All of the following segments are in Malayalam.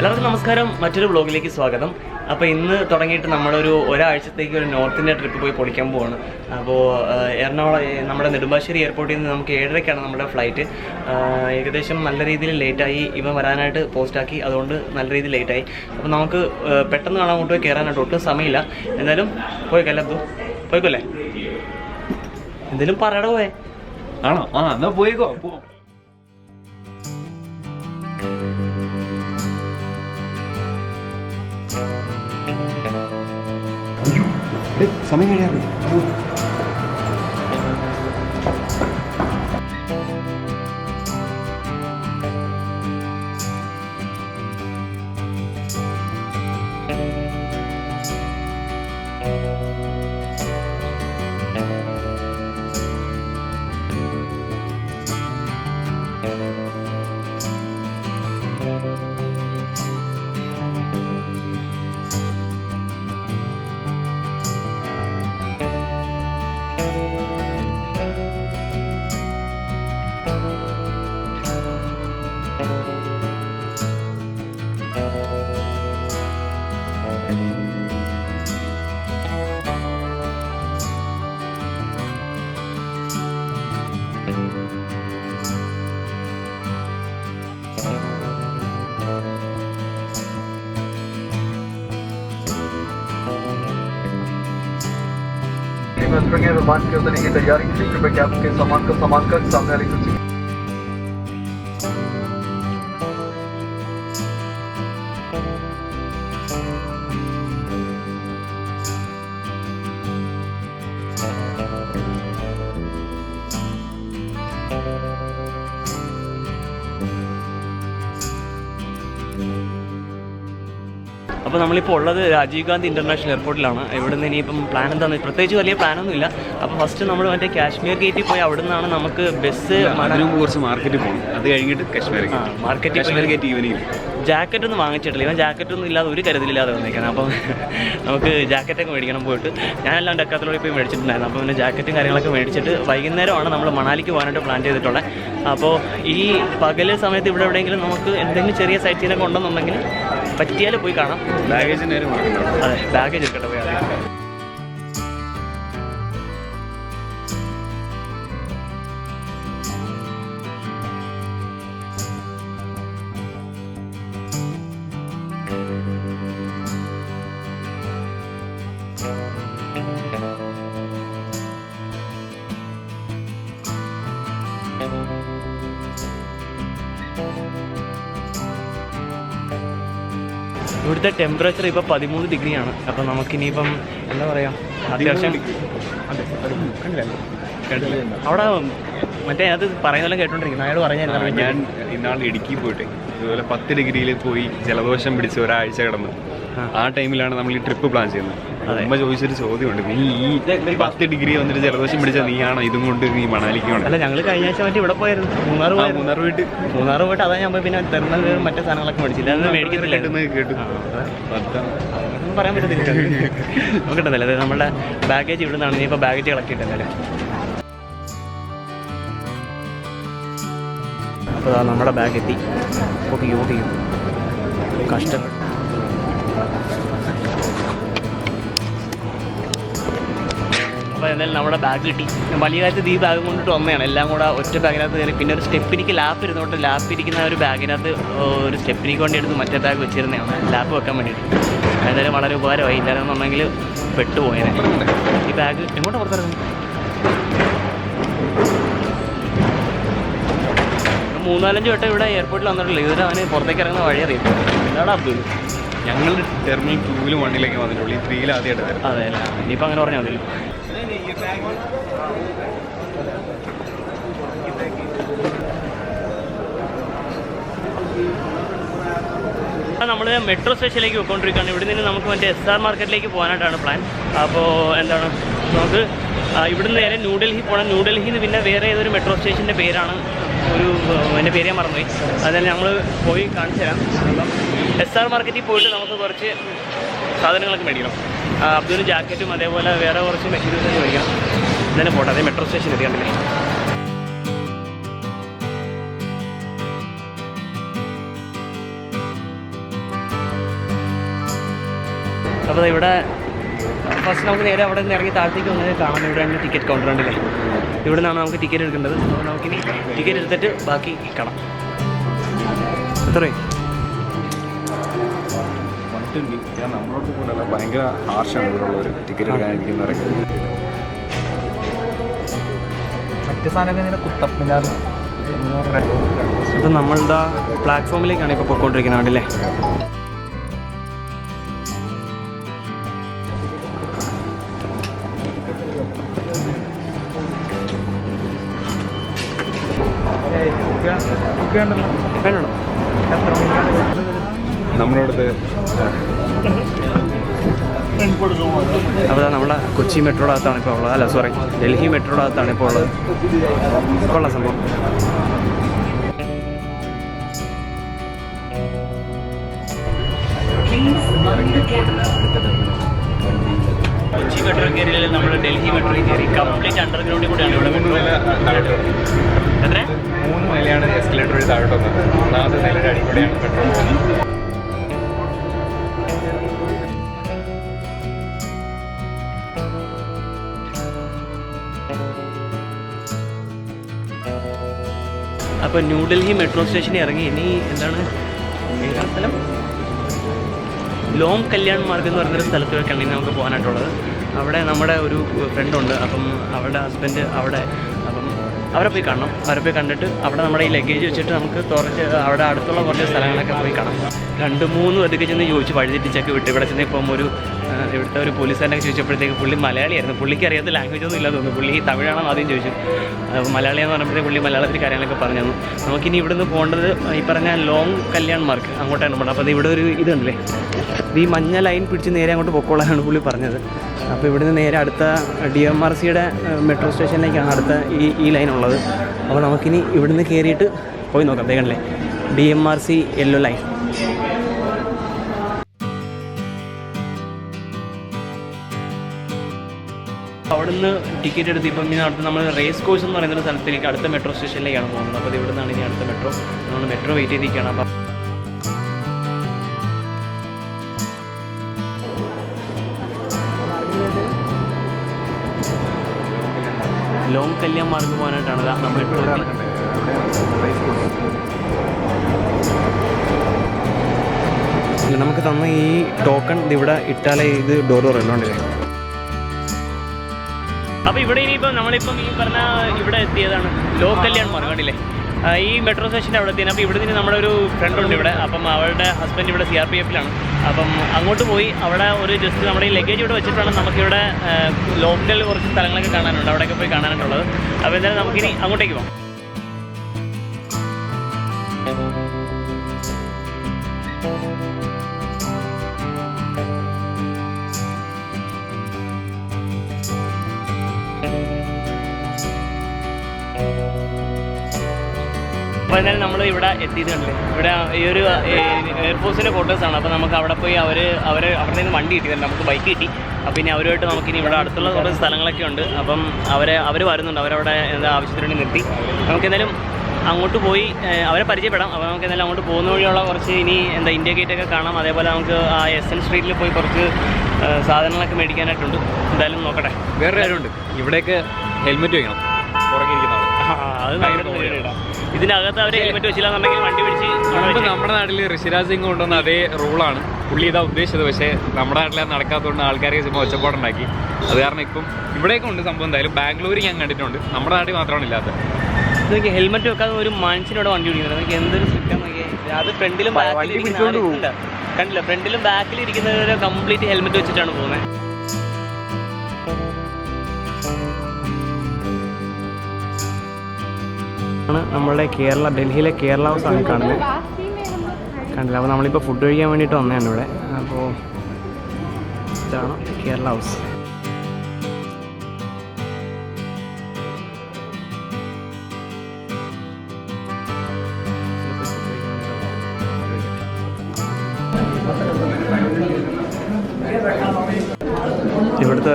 എല്ലാവർക്കും നമസ്കാരം. മറ്റൊരു ബ്ലോഗിലേക്ക് സ്വാഗതം. അപ്പോൾ ഇന്ന് തുടങ്ങിയിട്ട് നമ്മളൊരു ഒരാഴ്ചത്തേക്ക് ഒരു നോർത്ത് ഇന്ത്യ ട്രിപ്പ് പോയി പൊളിക്കാൻ പോവാണ്. അപ്പോൾ എറണാകുളം നമ്മുടെ നെടുമ്പാശ്ശേരി എയർപോർട്ടിൽ നിന്ന് നമുക്ക് ഏഴരയ്ക്കാണ് നമ്മുടെ ഫ്ലൈറ്റ്. ഏകദേശം നല്ല രീതിയിൽ ലേറ്റായി ഇവ വരാനായിട്ട് പോസ്റ്റാക്കി. അതുകൊണ്ട് നല്ല രീതിയിൽ ലേറ്റായി. അപ്പോൾ നമുക്ക് പെട്ടെന്ന് കാണാൻ കൊണ്ട് പോയി കയറാനായിട്ട് ഒട്ടും സമയമില്ല. എന്തായാലും പോയിക്കല്ലേ അബ്ദു? പോയിക്കോല്ലേ? എന്തെങ്കിലും പറയടോ പോയെ ആണോ? ആ എന്നാ പോയിക്കോ. പോ. സമയം കഴിയാറ് बंद करने की तैयारी है कृपया आपके सामान का सामान कर सामने അപ്പോൾ നമ്മളിപ്പോൾ ഉള്ളത് രാജീവ് ഗാന്ധി ഇന്റർനാഷണൽ എയർപോർട്ടിലാണ്. ഇവിടെ നിന്ന് ഇനിയിപ്പം പ്ലാൻ എന്താണ് പ്രത്യേകിച്ച് വലിയ പ്ലാനൊന്നുമില്ല അപ്പോൾ ഫസ്റ്റ് നമ്മൾ മറ്റേ കാശ്മീർ ഗേറ്റിൽ പോയി അവിടെ നിന്നാണ് നമുക്ക് ബസ് കുറച്ച് മാർക്കറ്റിൽ പോകും അത് കഴിഞ്ഞിട്ട് Kashmir market Kashmir gate evening jacket ഒന്നും വാങ്ങിച്ചിട്ടില്ല. ഇവൻ ജാക്കറ്റ് ഒന്നും ഇല്ലാതെ ഒരു കരുതലില്ലാതെ വന്നേക്കുന്നത് അപ്പം നമുക്ക് ജാക്കറ്റൊക്കെ മേടിക്കണം പോയിട്ട്. ഞാനെല്ലാം ഡക്കാത്തിലൂടെ പോയി മേടിച്ചിട്ടുണ്ടായിരുന്നു. അപ്പോൾ പിന്നെ ജാക്കറ്റും കാര്യങ്ങളൊക്കെ മേടിച്ചിട്ട് വൈകുന്നേരമാണ് നമ്മൾ മണാലിക്ക് പോകാനായിട്ട് പ്ലാൻ ചെയ്തിട്ടുള്ളത്. അപ്പോൾ ഈ പകൽ സമയത്ത് ഇവിടെ എവിടെയെങ്കിലും നമുക്ക് എന്തെങ്കിലും ചെറിയ സൈറ്റ് സീനൊക്കെ ഉണ്ടെന്നുണ്ടെങ്കിൽ പറ്റിയാൽ പോയി കാണാം. മാർക്കുണ്ടാവും അതെ ബാഗേജ് എടുക്കട്ടെ പോയി ഇവിടുത്തെ ടെമ്പറേച്ചർ ഇപ്പോൾ പതിമൂന്ന് ഡിഗ്രിയാണ്. അപ്പോൾ നമുക്കിനിയിപ്പം എന്താ പറയുക അത്യാവശ്യം അവിടെ മറ്റേ അത് പറയുന്നതെല്ലാം കേട്ടോണ്ടിരിക്കുന്നു. അയാൾ പറഞ്ഞായിരുന്നു ഞാൻ ഇന്നാൾ ഇടുക്കി പോയിട്ട് ഇതുപോലെ പത്ത് ഡിഗ്രിയിൽ പോയി ജലദോഷം പിടിച്ച് ഒരാഴ്ച കിടന്ന്. ആ. ടൈമിലാണ് നമ്മൾ ഈ ട്രിപ്പ് പ്ലാൻ ചെയ്യുന്നത്. അതെ. ഉമ്മ ചോദിച്ചൊരു ചോദ്യമുണ്ട്. നീ ഈ പത്ത് ഡിഗ്രി വന്നിട്ട് ജലദോഷം പിടിച്ച നീയാണോ? ഇതും കൊണ്ട് നീ മണാലിക്ക് അല്ല ഞങ്ങൾ കഴിഞ്ഞ ആഴ്ച മറ്റേ ഇവിടെ പോയായിരുന്നു. മൂന്നാർ പോയായിരുന്നു. മൂന്നാർ പോയിട്ട്? മൂന്നാർ പോയിട്ട് അതാ ഞാൻ പിന്നെ തെർമൽ മറ്റേ സാധനങ്ങളൊക്കെ മേടിച്ചില്ല. അത് മേടിക്കത്തില്ല. കേട്ടുന്നത് കേട്ടു ആ, പറയാൻ പറ്റത്തില്ല. നോക്കട്ടെ നമ്മുടെ ബാഗേജ് ഇവിടെ നിന്നാണ്. ഇനിയിപ്പോൾ ബാഗേജ് കളക്ട് ചെയ്തിട്ടല്ലേ അപ്പോൾ നമ്മുടെ ബാഗ് എത്തി. ഓക്കെ ഓക്കെ കഷ്ടം. അപ്പോൾ എന്തായാലും നമ്മുടെ ബാഗ് കിട്ടി. വലിയ കാര്യത്തിൽ ഈ ബാഗ് കൊണ്ടിട്ട് വന്നതാണ്. എല്ലാം കൂടെ ഒറ്റ ബാഗിനകത്ത് കയറി. പിന്നെ ഒരു സ്റ്റെപ്പിനിക്ക് ലാപ്പ് ഇരുന്നോട്ട് ലാപ്പ് ഇരിക്കുന്ന ഒരു ബാഗിനകത്ത് ഒരു സ്റ്റെപ്പിനിക്ക് വേണ്ടി എടുത്ത് മറ്റേ ബാഗ് വെച്ചിരുന്നതാണ്. ലാപ്പ് വെക്കാൻ വേണ്ടിയിട്ട്. എന്തായാലും വളരെ ഉപകാരമായി. ഇല്ലായിരുന്നുണ്ടെങ്കിൽ പെട്ടുപോയേനെ. ഈ ബാഗ് എങ്ങോട്ട് പുറത്തിറങ്ങും മൂന്നാലഞ്ച് വട്ടം ഇവിടെ എയർപോർട്ടിൽ വന്നിട്ടില്ല ഇതുവരെ അവന് പുറത്തേക്ക് ഇറങ്ങുന്ന വഴി അറിയത്തില്ല എന്താണ് അബ്ദുൾ ഞങ്ങൾ ടെർമിനൽ ടൂവിലും വണ്ണിലേക്ക് വന്നിട്ടുള്ളൂ. ഈ ത്രീയിൽ ആദ്യമായിട്ട് അതെ അല്ലേ? ഇനിയിപ്പോൾ അങ്ങനെ പറഞ്ഞാൽ മതിയല്ലോ. നമ്മൾ മെട്രോ സ്റ്റേഷനിലേക്ക് പോയിക്കൊണ്ടിരിക്കുകയാണ്. ഇവിടെ നിന്ന് നമുക്ക് മറ്റേ എസ് ആർ മാർക്കറ്റിലേക്ക് പോകാനായിട്ടാണ് പ്ലാൻ അപ്പോൾ എന്താണ്? നമുക്ക് ഇവിടുന്ന് നേരെ ന്യൂഡൽഹി പോകണം ന്യൂഡൽഹിയിൽ നിന്ന് പിന്നെ വേറെ ഏതൊരു മെട്രോ സ്റ്റേഷന്റെ പേരാണ്? ഒരു എന്റെ പേര് ഞാൻ മറന്നുപോയി. അതെല്ലാം ഞങ്ങൾ പോയി കാണിച്ചു തരാം എസ് ആർ മാർക്കറ്റിൽ പോയിട്ട് നമുക്ക് കുറച്ച് സാധനങ്ങളൊക്കെ മേടിക്കണം. അബ്ദുവിന് ജാക്കറ്റും അതേപോലെ വേറെ കുറച്ച് മെറ്റീരിയൽസ് ഒക്കെ മേടിക്കണം എന്തായാലും പോട്ടെ അതേ മെട്രോ സ്റ്റേഷൻ എത്തി കണ്ടില്ലേ? അപ്പോൾ ഇവിടെ ഫസ്റ്റ് നമുക്ക് നേരെ അവിടെ നിന്ന് ഇറങ്ങി താഴത്തേക്ക് വന്നത് കാണാം. ഇവിടെ തന്നെ ടിക്കറ്റ് കൗണ്ടർ ഉണ്ടല്ലേ ഇവിടെ നിന്നാണ് നമുക്ക് ടിക്കറ്റ് എടുക്കേണ്ടത്. അപ്പോൾ നമുക്കിനി ടിക്കറ്റ് എടുത്തിട്ട് ബാക്കി കാണാം. എത്രയും ഞാൻ നമ്മളോട്ട് കൂടെ ഭയങ്കര ഹാർഷാണ് ഇവിടെയുള്ളവർ ടിക്കറ്റ് എടുക്കാനിരിക്കുന്നവരൊക്കെ മറ്റു സാധനമൊക്കെ ഇങ്ങനെ കുത്തപ്പിനാർ ഇപ്പം നമ്മളുടെ പ്ലാറ്റ്ഫോമിലേക്കാണ് ഇപ്പോൾ പോയിക്കൊണ്ടിരിക്കുന്നത് കണ്ടില്ലേ? വേണ്ടോ കൊച്ചി മെട്രോയുടെ അകത്താണ് ഇപ്പോൾ ഉള്ളത്. അല്ല സോറി ഡൽഹി മെട്രോയുടെ അകത്താണ് ഇപ്പോൾ ഉള്ളത്. കൊള്ളാം സംഭവം. കൊച്ചി മെട്രോ കയറി നമ്മൾ ഡൽഹി മെട്രോ കയറി കംപ്ലീറ്റ് അണ്ടർഗ്രൗണ്ടിൽ കൂടെയാണ് ഇവിടെ മെട്രോ. എത്ര മൂന്ന് നിലയാണ് എസ്കലേറ്റർ വഴി താഴോട്ട് വന്നത്. മൂന്നാമത്തെ നിലയുടെ അടിപൊളിയാണ് പെട്രോൾ പോകുന്നത്. അപ്പോൾ ന്യൂഡൽഹി മെട്രോ സ്റ്റേഷനിൽ ഇറങ്ങി. ഇനി എന്താണ് സ്ഥലം? ലോങ് കല്യാൺ മാർഗ് എന്ന് പറഞ്ഞൊരു സ്ഥലത്തേക്കാണ് ഇനി നമുക്ക് പോകാനായിട്ടുള്ളത്. അവിടെ നമ്മുടെ ഒരു ഫ്രണ്ടുണ്ട് അപ്പം അവരുടെ ഹസ്ബൻഡ് അവിടെ. അപ്പം അവരെ പോയി കാണണം. അവരെ പോയി കണ്ടിട്ട് അവിടെ നമ്മുടെ ഈ ലഗേജ് വെച്ചിട്ട് നമുക്ക് കുറച്ച് അവിടെ അടുത്തുള്ള കുറച്ച് സ്ഥലങ്ങളൊക്കെ പോയി കാണാം. രണ്ട് മൂന്ന് പേർക്ക് ചെന്ന് ചോദിച്ച്. വഴിതെറ്റിച്ചൊക്കെ വിട്ട്. ഇവിടെ ചെന്ന് ഇപ്പം ഒരു ഇവിടുത്തെ ഒരു പോലീസുകാരനൊക്കെ ചോദിച്ചപ്പോഴത്തേക്ക് പുള്ളി മലയാളിയായിരുന്നു. പുള്ളിക്ക് അറിയാത്ത ലാംഗ്വേജ് ഒന്നും ഇല്ലാതെ തോന്നുന്നു. പുള്ളി തമിഴാണെന്ന് ആദ്യം ചോദിച്ചു മലയാളിയെന്ന് പറഞ്ഞപ്പോഴത്തേക്ക് പുള്ളി മലയാളത്തിൽ കാര്യങ്ങളൊക്കെ പറഞ്ഞു തന്നു നമുക്കിനി ഇവിടുന്ന് പോകേണ്ടത് ഈ പറഞ്ഞ ലോങ് കല്യാൺ മാർക്ക് അങ്ങോട്ടാണ് പോകേണ്ടത് അപ്പോൾ ഇവിടെ ഒരു ഇതുണ്ടല്ലേ? ഈ മഞ്ഞ ലൈൻ പിടിച്ച് നേരെ അങ്ങോട്ട് പൊക്കോളാനാണ് പുള്ളി പറഞ്ഞത്. അപ്പോൾ ഇവിടുന്ന് നേരെ അടുത്ത ഡി എം ആർ സിയുടെ മെട്രോ സ്റ്റേഷനിലേക്കാണ് അടുത്ത ഈ ഈ ലൈൻ ഉള്ളത്. അപ്പോൾ നമുക്കിനി ഇവിടുന്ന് കയറിയിട്ട് പോയി നോക്കാം. വേഗമല്ലേ D M R C yellow line അവിടുന്ന് ടിക്കറ്റ് എടുത്ത് ഇപ്പം ഇനി അടുത്ത് നമ്മൾ റേസ് കോഴ്സ് എന്ന് പറയുന്ന സ്ഥലത്തേക്ക് അടുത്ത മെട്രോ സ്റ്റേഷനിലേക്കാണ് പോകുന്നത്. അപ്പോൾ ഇവിടെ നിന്നാണ് ഇനി അടുത്ത മെട്രോ നമ്മൾ മെട്രോ വെയിറ്റ് ചെയ്തിരിക്കുകയാണ്. അപ്പം ലോങ് കല്യാൺ മാർഗ് പോകാനായിട്ടാണ്. നമ്മൾ മെട്രോ നമുക്ക് തന്ന ഈ ടോക്കൺ ഇവിടെ ഇട്ടാലേ ഇത് ഡോർ തുറന്നുകൊണ്ടില്ലേ അപ്പോൾ ഇവിടെ ഇനിയിപ്പോൾ നമ്മളിപ്പം ഈ പറഞ്ഞ ഇവിടെ എത്തിയതാണ്. ലോ കല്യാൺ മാർഗ് ഈ മെട്രോ സ്റ്റേഷന്റെ അവിടെ എത്തിയാണ് അപ്പോൾ ഇവിടെ നിന്ന് നമ്മുടെ ഒരു ഫ്രണ്ട് ഉണ്ട് ഇവിടെ. അപ്പം അവളുടെ ഹസ്ബൻഡ് ഇവിടെ സി ആർ പി എഫിലാണ് അപ്പം അങ്ങോട്ട് പോയി അവിടെ ഒരു ജസ്റ്റ് നമ്മുടെ ഈ ലഗേജ് ഇവിടെ വെച്ചിട്ടാണ് നമുക്കിവിടെ ലോക്കൽ കുറച്ച് സ്ഥലങ്ങളൊക്കെ കാണാനുണ്ട്. അവിടെയൊക്കെ പോയി കാണാനുള്ളത് അപ്പോൾ എന്തായാലും നമുക്കിനി അങ്ങോട്ടേക്ക് പോകാം. അപ്പോൾ എന്തായാലും നമ്മൾ ഇവിടെ എത്തിയത് കണ്ടില്ലേ ഇവിടെ ഈ ഒരു എയർഫോഴ്സിന്റെ ക്വാർട്ടേഴ്സാണ് അപ്പോൾ നമുക്ക് അവിടെ പോയി അവർ അവർ അവിടെ നിന്ന് വണ്ടി കിട്ടി. നമുക്ക് ബൈക്ക് കിട്ടി. അപ്പോൾ ഇനി അവരുമായിട്ട് നമുക്കിനി ഇവിടെ അടുത്തുള്ള കുറച്ച് സ്ഥലങ്ങളൊക്കെ ഉണ്ട്. അപ്പം അവരെ അവർ വരുന്നുണ്ട്. അവരവിടെ എന്താ ആവശ്യത്തിന് വേണ്ടി നിർത്തി. നമുക്ക് എന്തായാലും അങ്ങോട്ട് പോയി അവരെ പരിചയപ്പെടാം. അപ്പോൾ നമുക്ക് എന്തായാലും അങ്ങോട്ട് പോകുന്ന വഴിയുള്ള കുറച്ച് ഇനി എന്താ ഇന്ത്യ ഗേറ്റൊക്കെ കാണാം. അതേപോലെ നമുക്ക് ആ എസ് എൻ സ്ട്രീറ്റിൽ പോയി കുറച്ച് സാധനങ്ങളൊക്കെ മേടിക്കാനായിട്ടുണ്ട് എന്തായാലും നോക്കട്ടെ. വേറെ കാര്യമുണ്ട് ഇവിടേക്ക് ഹെൽമെറ്റ് വയ്ക്കണം ആ, അത് ഭയങ്കര. ഇതിനകത്ത് അവർ ഹെൽമെറ്റ് വെച്ചില്ലാന്നുണ്ടെങ്കിൽ വണ്ടി പിടിച്ച് നമ്മുടെ നാട്ടിൽ ഋഷിരാജ് സിംഗ് കൊണ്ടുവന്ന അതേ റൂളാണ്. പുള്ളി ഇതാ ഉദ്ദേശിച്ചത്. പക്ഷേ നമ്മുടെ നാട്ടിൽ അത് നടക്കാത്തതുകൊണ്ട് ആൾക്കാരെ ചുമ്മാ ഒച്ചപ്പാടുണ്ടാക്കി. അത് കാരണം ഇപ്പം ഇവിടെയൊക്കെ ഉണ്ട് സംഭവം. എന്തായാലും ബാംഗ്ലൂർ ഞാൻ കണ്ടിട്ടുണ്ട്. നമ്മുടെ നാട്ടിൽ മാത്രമാണ് ഇല്ലാത്തത്. നോക്കി ഹെൽമെറ്റ് വെക്കാതെ ഒരു മനുഷ്യനോട് വണ്ടി ഓടിക്കുന്നത് എന്തൊരു അത് ഫ്രണ്ടിലും. കണ്ടില്ല. ഫ്രണ്ടിലും ബാക്കിൽ ഇരിക്കുന്നവരെ കംപ്ലീറ്റ് ഹെൽമെറ്റ് വെച്ചിട്ടാണ് പോകുന്നത് ആണ് നമ്മളുടെ കേരള ഡൽഹിയിലെ കേരള ഹൗസ് ആണ് കാണുന്നത്. കണ്ടില്ല അപ്പോൾ നമ്മളിപ്പോൾ ഫുഡ് കഴിക്കാൻ വേണ്ടിയിട്ട് വന്നതാണ് ഇവിടെ. അപ്പോൾ ഇതാണ് കേരള ഹൗസ്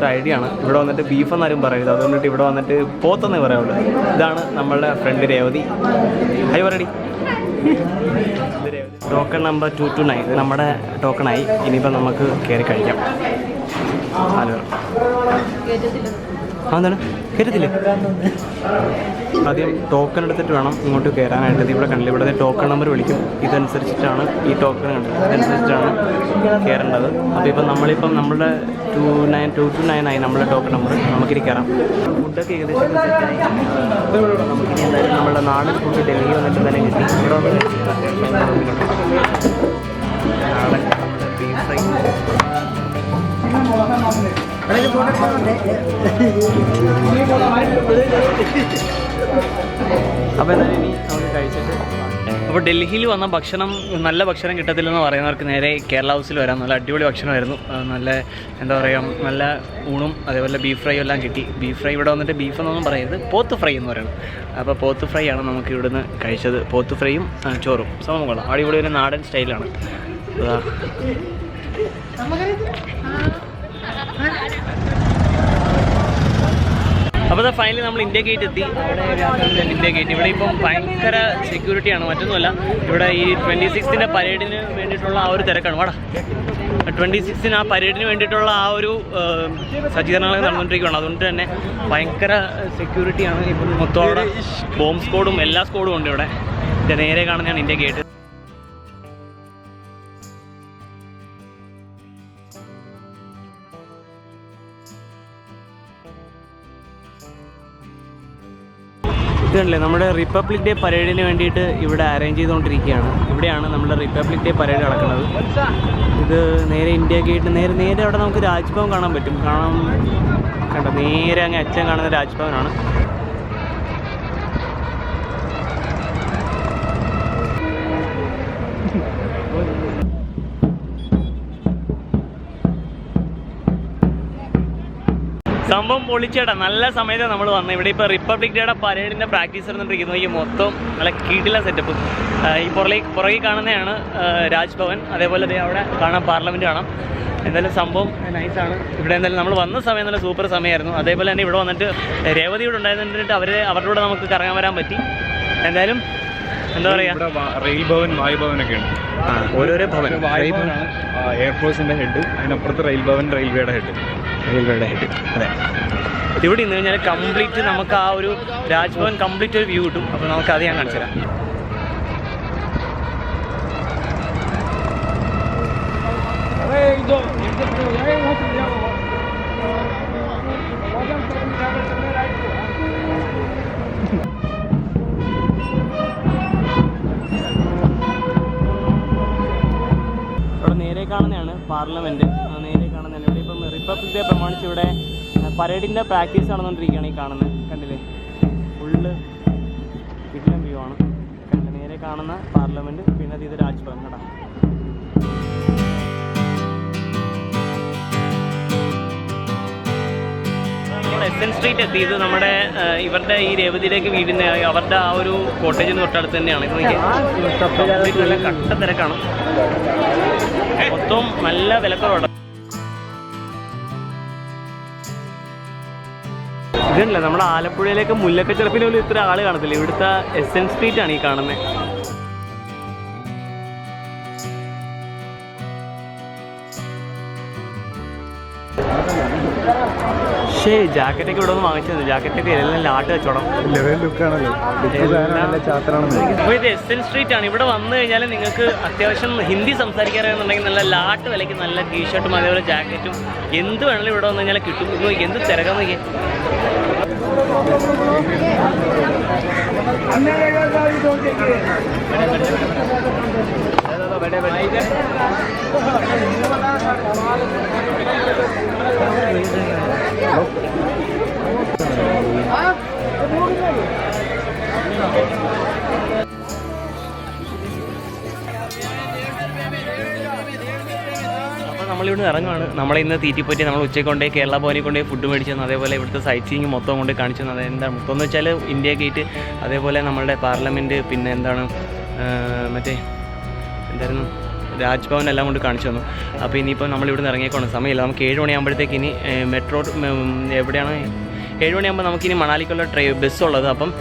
ഒരു ഐഡിയ ആണ്. ഇവിടെ വന്നിട്ട് ബീഫ് എന്നാരും പറയരുത് അതുകൊണ്ടിട്ട് ഇവിടെ വന്നിട്ട് പോത്തെന്നേ പറയുള്ളൂ ഇതാണ് നമ്മളുടെ ഫ്രണ്ട് രേവതി. ഹൈ പറയടി. Token number two two nine നമ്മുടെ ടോക്കണായി ഇനിയിപ്പോൾ നമുക്ക് കയറി കഴിക്കാം. ഹലോ ആ എന്താണ്? കയറ്റത്തില്ലേ ആദ്യം ടോക്കൺ എടുത്തിട്ട് വേണം ഇങ്ങോട്ട് കയറാനായിട്ട് ഇവിടെ കണ്ടില്ല? ഇവിടെ ടോക്കൺ നമ്പർ വിളിക്കും. ഇതനുസരിച്ചിട്ടാണ് ഈ ടോക്കൺ കണ്ടത് ഇതനുസരിച്ചിട്ടാണ് കയറേണ്ടത് അപ്പോൾ ഇപ്പം നമ്മളിപ്പം നമ്മുടെ two nine two two nine ആയി നമ്മുടെ ടോക്കൺ നമ്പർ നമുക്കിനി കയറാം ഫുഡൊക്കെ ഏകദേശം സെറ്റായി നമുക്കിനി എന്തായാലും നമ്മുടെ നാടൻ ഫുഡ് ഡൽഹി വന്നിട്ട് തന്നെ കിട്ടി. അത്യാവശ്യം നമ്മുടെ ബീഫ് ഫ്രൈ അപ്പോൾ കഴിച്ചിട്ട് അപ്പോൾ ഡൽഹിയിൽ വന്ന ഭക്ഷണം നല്ല ഭക്ഷണം കിട്ടത്തില്ലെന്ന് പറയുന്നവർക്ക് നേരെ കേരള ഹൗസിൽ വരാം. നല്ല അടിപൊളി ഭക്ഷണമായിരുന്നു. നല്ല എന്താ പറയുക നല്ല ഊണും അതേപോലെ ബീഫ് ഫ്രൈ എല്ലാം കിട്ടി. ബീഫ് ഫ്രൈ ഇവിടെ വന്നിട്ട് ബീഫ് എന്നൊന്നും പറയരുത്. പോത്ത് ഫ്രൈ എന്ന് പറയുന്നത് അപ്പോൾ പോത്ത് ഫ്രൈ ആണ് നമുക്ക് ഇവിടുന്ന് കഴിച്ചത്. പോത്ത് ഫ്രൈയും ചോറും. സമൂഹം കൊള്ളാം. അടിപൊളി ഒരു നാടൻ സ്റ്റൈലാണ് അപ്പോൾ ഫൈനലി നമ്മൾ ഇന്ത്യ ഗേറ്റ് എത്തി. അവിടെ ഇന്ത്യ ഗേറ്റ് ഇവിടെ ഇപ്പം ഭയങ്കര സെക്യൂരിറ്റിയാണ് മറ്റൊന്നുമല്ല. ഇവിടെ ഈ ട്വന്റി സിക്സിന്റെ പരേഡിന് വേണ്ടിയിട്ടുള്ള ആ ഒരു തിരക്കാണ്. വാടാ. ട്വന്റി സിക്സിന് ആ പരേഡിന് വേണ്ടിയിട്ടുള്ള ആ ഒരു സജ്ജീകരണങ്ങൾ നടന്നുകൊണ്ടിരിക്കുകയാണ്. അതുകൊണ്ട് തന്നെ ഭയങ്കര സെക്യൂരിറ്റിയാണ് ഇപ്പം മൊത്തം അവിടെ ബോംബ് സ്ക്വാഡും എല്ലാ സ്കോഡും ഉണ്ട് ഇവിടെ. നേരെ കാണുന്നതാണ് ഇന്ത്യ ഗേറ്റ് ഇതല്ലേ നമ്മുടെ റിപ്പബ്ലിക് ഡേ പരേഡിന് വേണ്ടിയിട്ട് ഇവിടെ അറേഞ്ച് ചെയ്തുകൊണ്ടിരിക്കുകയാണ്. ഇവിടെയാണ് നമ്മുടെ റിപ്പബ്ലിക് ഡേ പരേഡ് നടക്കുന്നത്. ഇത് നേരെ ഇന്ത്യ ഗേറ്റ് നേരെ നേരെ അവിടെ നമുക്ക് രാജ്ഭവൻ കാണാൻ പറ്റും. കാണാൻ കണ്ട? നേരെ അങ്ങ് അച്ഛൻ കാണുന്ന രാജ്ഭവനാണ്. സംഭവം പൊളിച്ചേട്ടാ. നല്ല സമയത്ത് നമ്മൾ വന്നത് ഇവിടെ ഇപ്പോൾ റിപ്പബ്ലിക് ഡേയുടെ പരേഡിന്റെ പ്രാക്ടീസ് നടന്നിരിക്കുന്നു. ഈ മൊത്തം നല്ല കീട്ടില്ല സെറ്റപ്പ് ഈ പുറകെ പുറകെ കാണുന്നതാണ് രാജ്ഭവൻ. അതേപോലെ അവിടെ കാണാം പാർലമെന്റ് കാണാം. എന്തായാലും സംഭവം നൈസാണ് ഇവിടെ എന്തായാലും നമ്മൾ വന്ന സമയം നല്ല സൂപ്പർ സമയമായിരുന്നു. അതേപോലെ തന്നെ ഇവിടെ വന്നിട്ട് രേവതി ഇവിടെ ഉണ്ടായിരുന്നിട്ട് അവരെ അവരുടെ കൂടെ നമുക്ക് കറങ്ങാൻ വരാൻ പറ്റി. എന്തായാലും എന്താ പറയുക റെയിൽ ഭവൻ വായു ഭവനൊക്കെ ഉണ്ട്. ഓരോരോ ഭവൻ എയർഫോഴ്സിന്റെ ഹെഡ് അതിനപ്പുറത്ത് റെയിൽ ഭവൻ റെയിൽവേയുടെ ഹെഡ് റെയിൽവേയുടെ ഹെഡ് അതെ. ഇവിടെ നിന്ന് കഴിഞ്ഞാൽ കംപ്ലീറ്റ് നമുക്ക് ആ ഒരു രാജ്ഭവൻ കംപ്ലീറ്റ് ഒരു വ്യൂ കിട്ടും. അപ്പോൾ നമുക്ക് അത് ഞാൻ കാണിച്ചു തരാം ഇവിടെ റിപ്പബ്ലിക് പ്രമാണിച്ച് ഇവിടെ പരേഡിന്റെ പ്രാക്ടീസ് നടന്നുകൊണ്ടിരിക്കുകയാണ് ഈ കാണുന്നത് കണ്ടില്ലേ? ഫുള്ള് കിടിലം വ്യൂ ആണ്. കണ്ടില്ലേ നേരെ കാണുന്ന പാർലമെന്റ് പിന്നെ അത് ഇത് രാജ്ഭവൻ കേട്ടോ എസ് എൻ സ്ട്രീറ്റ് എത്തി ഇത് നമ്മുടെ ഇവരുടെ ഈ രേവതിയിലേക്ക് വീടുന്ന അവരുടെ ആ ഒരു കോട്ടേജിന് തൊട്ടടുത്ത് തന്നെയാണ്. ഇത് നല്ല കട്ട തിരക്കാണ്. മൊത്തം നല്ല വിലക്കുറവുണ്ട് ഇതല്ല നമ്മുടെ ആലപ്പുഴയിലേക്ക് മുല്ലക്കച്ചെറുപ്പിന് പോലും ഇത്ര ആൾ കാണത്തില്ല? ഇവിടുത്തെ എസ് എൻ സ്ട്രീറ്റ് ആണ് ഈ കാണുന്നത് പക്ഷേ ജാക്കറ്റൊക്കെ ഇവിടെ നിന്ന് വാങ്ങിച്ചത് ജാക്കറ്റൊക്കെ എല്ലാം ലാട്ട് ചാത്തനാണെന്ന് അപ്പോൾ ഇത് എസ് എൻ സ്ട്രീറ്റ് ആണ്. ഇവിടെ വന്നു കഴിഞ്ഞാൽ നിങ്ങൾക്ക് അത്യാവശ്യം ഹിന്ദി സംസാരിക്കാറുണ്ടെങ്കിൽ നല്ല ലാട്ട് വിലയ്ക്ക് നല്ല ടീഷർട്ടും അതേപോലെ ജാക്കറ്റും എന്ത് വേണമെങ്കിലും ഇവിടെ വന്നു കഴിഞ്ഞാൽ കിട്ടും. എന്ത് തിരക്കാൻ നോക്കിയേ बैठे बैठे അപ്പോൾ നമ്മളിവിടെ ഇറങ്ങുവാണ്. നമ്മളെ ഇന്ന് തീറ്റിപ്പറ്റി നമ്മൾ ഉച്ചയ്ക്ക് കൊണ്ടേ കേരള ഭവനിൽ കൊണ്ടേ ഫുഡ് മേടിച്ചു തന്നു അതേപോലെ ഇവിടുത്തെ സൈറ്റ് സീയിങ് മൊത്തം കൊണ്ട് കാണിച്ചു തന്നത് എന്താണ് മൊത്തം എന്ന് വെച്ചാൽ ഇന്ത്യ ഗേറ്റ് അതേപോലെ നമ്മളുടെ പാർലമെന്റ് പിന്നെ എന്താണ് മറ്റേ എന്തായിരുന്നു രാജ്ഭവൻ എല്ലാം കൊണ്ട് കാണിച്ചു തന്നു. അപ്പോൾ ഇനിയിപ്പോൾ ഇവിടെ നിന്ന് സമയമില്ല. നമുക്ക് ഏഴ് മണിയാകുമ്പോഴത്തേക്ക് ഇനി മെട്രോ എവിടെയാണ്? ഏഴ് മണിയാകുമ്പോൾ നമുക്കിനി മണാലിക്കുള്ള ട്രെയിൻ ബസ് ഉള്ളത്. അപ്പം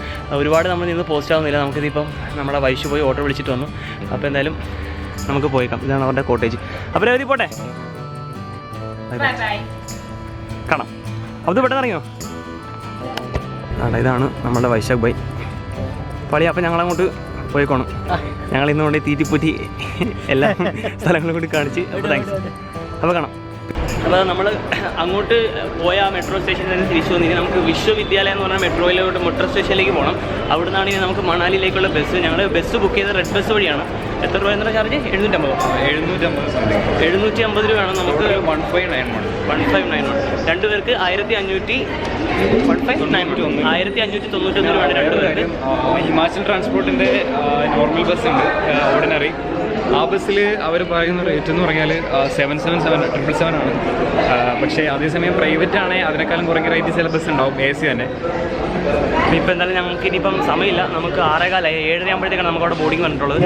ഒരുപാട് നമ്മൾ നിന്ന് പോസ്റ്റ് ആവുന്നില്ല. നമുക്കിതിപ്പം നമ്മുടെ വൈശു പോയി ഓട്ടോ വിളിച്ചിട്ട് വന്നു. അപ്പോൾ എന്തായാലും നമുക്ക് പോയേക്കാം. ഇതാണ് അവരുടെ കോട്ടേജ് അപ്പോൾ അവർ പോട്ടെ? കാണാം. അത് പെട്ടെന്ന് ഇറങ്ങിയോ? ആടാ ഇതാണ് നമ്മുടെ വൈശാഖ് ബൈ. പളി അപ്പം ഞങ്ങളങ്ങോട്ട് പോയിക്കോണം. ഞങ്ങൾ ഇന്ന് കൊണ്ട് തീറ്റിപ്പൂറ്റി എല്ലാ സ്ഥലങ്ങളും കൂടി കാണിച്ച് അപ്പോൾ താങ്ക്സ് അപ്പോൾ കാണാം. അപ്പോൾ നമ്മൾ അങ്ങോട്ട് പോയ ആ മെട്രോ സ്റ്റേഷനിൽ നിന്ന് തിരിച്ചു വന്നു. ഇനി നമുക്ക് വിശ്വവിദ്യാലയം എന്ന് പറഞ്ഞ മെട്രോയിലോട്ട് മെട്രോ സ്റ്റേഷനിലേക്ക് പോകണം അവിടുന്നാണ് ഇനി നമുക്ക് മണാലിയിലേക്കുള്ള ബസ് ഞങ്ങൾ ബസ് ബുക്ക് ചെയ്ത റെഡ് ബസ് വഴിയാണ്. എത്ര രൂപ എന്താ ചാർജ് എഴുന്നൂറ്റമ്പത്? എഴുന്നൂറ്റമ്പത് സംതിങ് എഴുന്നൂറ്റി അമ്പത് രൂപയാണ് നമുക്ക് one five nine one one five nine one രണ്ട് പേർക്ക് ആയിരത്തി അഞ്ഞൂറ്റി വൺ ഫൈവ് നയൻ വൺ ആയിരത്തി അഞ്ഞൂറ്റി തൊണ്ണൂറ്റൊന്ന് രൂപയാണ് രണ്ട് പേർക്ക് ഹിമാചൽ ട്രാൻസ്പോർട്ടിന്റെ നോർമൽ ബസ് ഉണ്ട് ഓർഡിനറി ആ ബസ്സിൽ അവർ പറയുന്ന റേറ്റ് എന്ന് പറഞ്ഞാൽ seven seven seven triple seven ആണ്. പക്ഷേ അതേസമയം പ്രൈവറ്റ് ആണെങ്കിൽ അതിനേക്കാളും കുറഞ്ഞ റേറ്റ് ചില ബസ് ഉണ്ടാവും എ സി തന്നെ. ഇനിയിപ്പോൾ എന്തായാലും ഞങ്ങൾക്ക് ഇനിയിപ്പം സമയമില്ല. നമുക്ക് ആറേകാലായി ഏഴര ആകുമ്പോഴത്തേക്കാണ് നമുക്ക് അവിടെ ബോർഡിംഗ് വന്നിട്ടുള്ളത്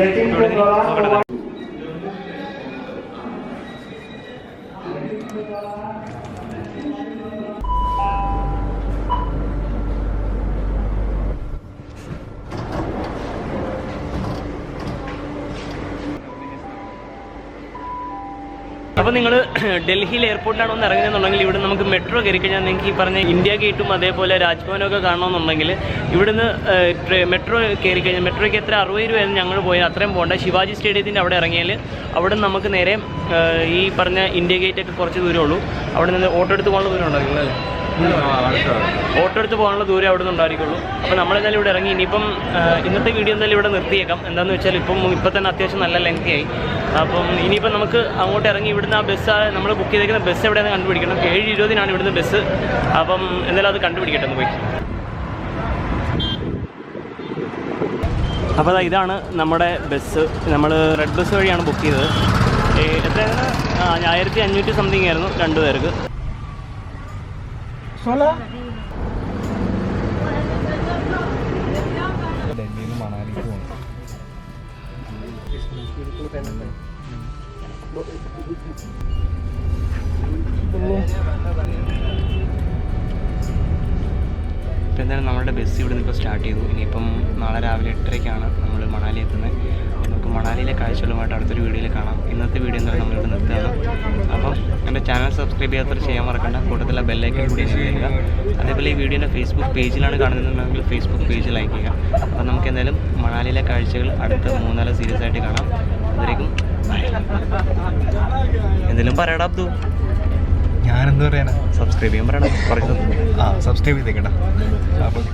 അപ്പോൾ നിങ്ങൾ ഡൽഹിയിൽ എയർപോർട്ടിലാണ് ഒന്ന് ഇറങ്ങുന്നുണ്ടെങ്കിൽ ഇവിടെ നമുക്ക് മെട്രോ കയറി കഴിഞ്ഞാൽ നിങ്ങൾക്ക് ഈ പറഞ്ഞ ഇന്ത്യ ഗേറ്റും അതേപോലെ രാജ്ഭവനൊക്കെ കാണണമെന്നുണ്ടെങ്കിൽ ഇവിടുന്ന് മെട്രോ കയറി കഴിഞ്ഞാൽ മെട്രോയ്ക്ക് എത്ര അറുപത് രൂപയായിരുന്നു ഞങ്ങൾ പോയത്. അത്രയും പോകണ്ട. ശിവാജി സ്റ്റേഡിയത്തിന്റെ അവിടെ ഇറങ്ങിയാൽ അവിടെ നിന്ന് നമുക്ക് നേരെ ഈ പറഞ്ഞ ഇന്ത്യ ഗേറ്റ് ഒക്കെ കുറച്ച് ദൂരമേ ഉള്ളൂ. അവിടെ നിന്ന് ഓട്ടോ എടുത്ത് പോകാനുള്ള ദൂരം ഉണ്ടാവില്ല അല്ലേ ഓട്ടോ എടുത്ത് പോകാനുള്ള ദൂരം അവിടെ നിന്ന് ഉണ്ടായിരിക്കുള്ളൂ. അപ്പോൾ നമ്മളെന്തായാലും ഇവിടെ ഇറങ്ങി. ഇനിയിപ്പം ഇന്നത്തെ വീഡിയോ എന്തായാലും ഇവിടെ നിർത്തിയേക്കാം. എന്താണെന്ന് വെച്ചാൽ ഇപ്പം ഇപ്പം തന്നെ അത്യാവശ്യം നല്ല ലെങ്തി ആയി. അപ്പം ഇനിയിപ്പം നമുക്ക് അങ്ങോട്ട് ഇറങ്ങി ഇവിടുന്ന് ആ ബസ് നമ്മൾ ബുക്ക് ചെയ്തേക്കുന്ന ബസ് എവിടെയാണ് കണ്ടുപിടിക്കണം. ഏഴ് ഇരുപതിനാണ് ഇവിടുന്ന് ബസ് അപ്പം എന്തായാലും അത് കണ്ടുപിടിക്കട്ടെ പോയി. അപ്പോൾ ഇതാണ് നമ്മുടെ ബസ് നമ്മൾ റെഡ് ബസ് വഴിയാണ് ബുക്ക് ചെയ്തത്. എത്രയാണ്? ആയിരത്തി അഞ്ഞൂറ്റി സംതിങ് ആയിരുന്നു രണ്ട് പേർക്ക് ഇപ്പോൾ എന്തായാലും നമ്മളുടെ ബസ് ഇവിടെ നിന്ന് ഇപ്പോൾ സ്റ്റാർട്ട് ചെയ്തു. ഇനിയിപ്പം നാളെ രാവിലെ എട്ടരയ്ക്കാണ് നമ്മൾ മണാലി എത്തുന്നത്. നമുക്ക് മണാലിയിലെ കാഴ്ചകളുമായിട്ട് അടുത്തൊരു വീഡിയോയിൽ കാണാം. ഇന്നത്തെ വീഡിയോ എന്തായാലും നമ്മളിവിടെ നിർത്തുകയാണ്. അപ്പം എന്റെ ചാനൽ സബ്സ്ക്രൈബ് ചെയ്യാത്തവർ ചെയ്യാൻ മറക്കണ്ട. കൂടുതൽ ബെല്ലൈക്കൻ കൂടി ചെയ്യുക അതേപോലെ ഈ വീഡിയോന്റെ ഫേസ്ബുക്ക് പേജിലാണ് കാണുന്നുണ്ടെങ്കിൽ ഫേസ്ബുക്ക് പേജ് ലൈക്ക് ചെയ്യുക. അപ്പം നമുക്ക് എന്തായാലും മണാലിയിലെ കാഴ്ചകൾ അടുത്ത മൂന്നാൽ സീരീസ് ആയിട്ട് കാണാം. Bye. എന്തെങ്കിലും പറയടാ അബ്ദു. ഞാനെന്ത് പറയാനാ സബ്സ്ക്രൈബ് ചെയ്യാൻ പറയണം കുറച്ച് ആ സബ്സ്ക്രൈബ് ചെയ്തേക്കട്ടാ അപ്പോൾ